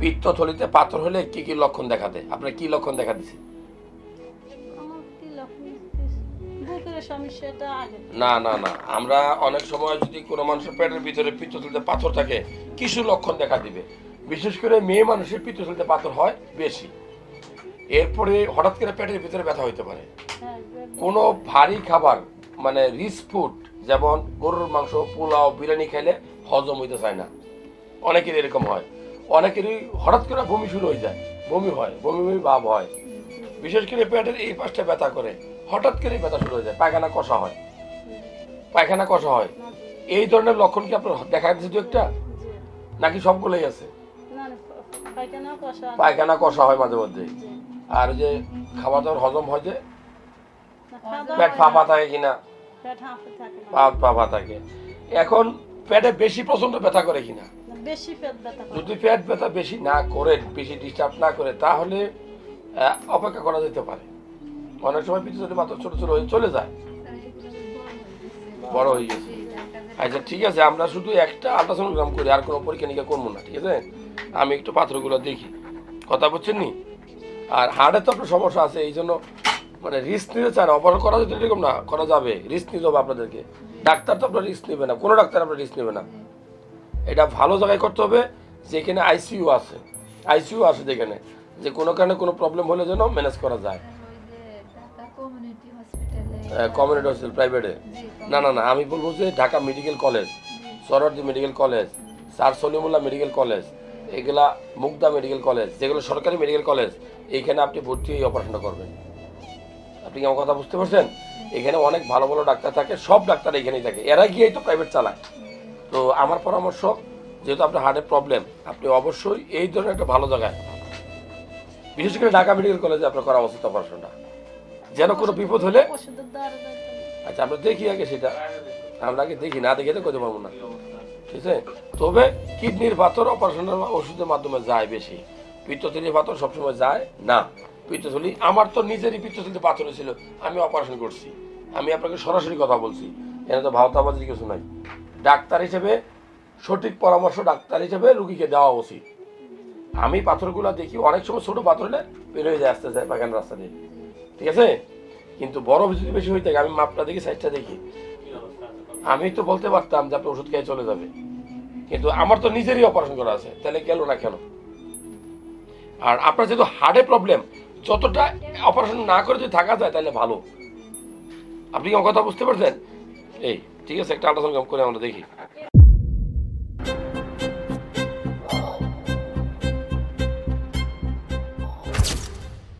পিত্তথলিতে পাথর হলে কি কি লক্ষণ দেখা দেয়? আপনার কি লক্ষণ দেখা দিছে? না না না। আমরা অনেক সময় যদি কোনো মানুষের পেটের ভিতরে পিত্তথলিতে পাথর থাকে কিছু লক্ষণ দেখা দিবে। বিশেষ করে মেয়ে মানুষের পিত্তথলিতে পাথর হয় বেশি। এরপরে হঠাৎ করে পেটের ভিতরে ব্যথা হইতে পারে। হ্যাঁ কোনো ভারী খাবার মানে রিচ ফুড যেমন গরুর মাংস পোলাও বিরিয়ানি খেলে হজম হইতে চায় না। অনেকের এরকম হয়। অনেকেরই হঠাৎ করে বমি শুরু হয়ে যায়। বমি হয় বমি বমি ভাব হয়। বিশেষ করে পেটের এই পাশটা ব্যথা করে। হঠাৎ করে ব্যথা শুরু হয়ে যায় পায়খানা কষা হয়। পায়খানা কষা হয়। এই ধরনের লক্ষণ কি আপনার দেখা যাচ্ছে দু একটা। নাকি সবগুলোই আছে? পায়খানা কষা হয় মাঝে মধ্যে। আর ওই যে খাবার দাবার হজম হয় যে? খাওয়া পেট ফাঁপা থাকে কিনা? পেট। পা ফাঁপা থাকে। এখন পেটে বেশি প্রচণ্ড ব্যথা করে কিনা? না, বেশি পেট ব্যথা যদি পেট ব্যথা বেশি না করে বেশি ডিস্টার্ব না করে তাহলে অপেক্ষা করা যেতে পারে। অনেক সময় পিছু যদি মাত্র ছোট ছোট হয়ে চলে যায় বড় হয়ে গেছে। আচ্ছা ঠিক আছে আমরা শুধু একটা আল্ট্রাসোনোগ্রাম করি আর কোনো পরীক্ষা নিরীক্ষা করব না ঠিক আছে? আমি একটু পাত্রগুলো দেখি। কথা বলছেন নি? আর হার্টের তো আপনার সমস্যা আছে এই জন্য মানে রিস্ক নিতে চান অপারেশন করা যেতে এরকম না করা যাবে। রিস্ক নিতে হবে আপনাদেরকে। ডাক্তার তো আপনার রিস্ক নেবে না কোনো ডাক্তার আপনার রিস্ক নেবে না। এটা ভালো জায়গায় করতে হবে যেখানে আইসিইউ আছে। আইসিইউ আছে যেখানে যে কোনো কারণে কোনো প্রবলেম হলে যেন ম্যানেজ করা যায়। কমিউনিটি হসপিটাল প্রাইভেটে না না না আমি বলব যে Dhaka medical college Suhrawardy medical college sir Salimullah medical college এগুলা মুগদা মেডিকেল কলেজ যেগুলো সরকারি মেডিকেল কলেজ এইখানে আপনি ভর্তি হয়ে অপারেশনটা করবেন। আপনি কি আমার কথা বুঝতে পারছেন? এখানে অনেক ভালো ভালো ডাক্তার থাকে, সব ডাক্তার এখানেই থাকে। এরা গিয়েই তো প্রাইভেট চালায়। তো আমার পরামর্শ, যেহেতু আপনার হার্টের প্রবলেম আপনি অবশ্যই এই ধরনের একটা ভালো জায়গায় বিশেষ করে ঢাকা মেডিকেল কলেজে আপনার করা উচিত অপারেশনটা যেন কোনো বিপদ হলে। আচ্ছা আমরা দেখি আগে সেটা। আমরা আগে দেখি, না দেখে তো করতে পারব না। ঠিক আছে? তবে কিডনির পাথর অপারেশনের ওষুধের মাধ্যমে যায় বেশি। পিত্তথলির পাথর সবসময় যায় না। পিত্তথলি আমার তো নিজেরই পিত্তথলিতে পাথর ছিল আমি অপারেশন করছি। আমি আপনাকে সরাসরি কথা বলছি। এখানে তো ভাওতাবাজির কিছু নাই। ডাক্তার হিসেবে, সঠিক পরামর্শ ডাক্তার হিসেবে রুগীকে দেওয়া উচিত। আমি পাথরগুলো দেখি, অনেক সময় ছোট পাথর হলে বের হয়ে যায় আস্তে আস্তে বাগান রাস্তা দিয়ে। ঠিক আছে? কিন্তু বড় যদি বেশি হয়ে থাকে, আমি মাপটা দেখি সাইজটা দেখি। আমি তো বলতে পারতাম যে আপনি ওষুধ খেয়ে চলে যাবে। কিন্তু আমার তো নিজেরই অপারেশন করা আছে। তাহলে গেল না কেন? আর আপনার যেহেতু হার্টে প্রবলেম যতটা অপারেশন না করে যদি থাকা যায়, তাহলে ভালো। আপনি কি কথা বুঝতে পারছেন? এই, ঠিক আছে, একটা আলোচনা করে আমরা দেখি।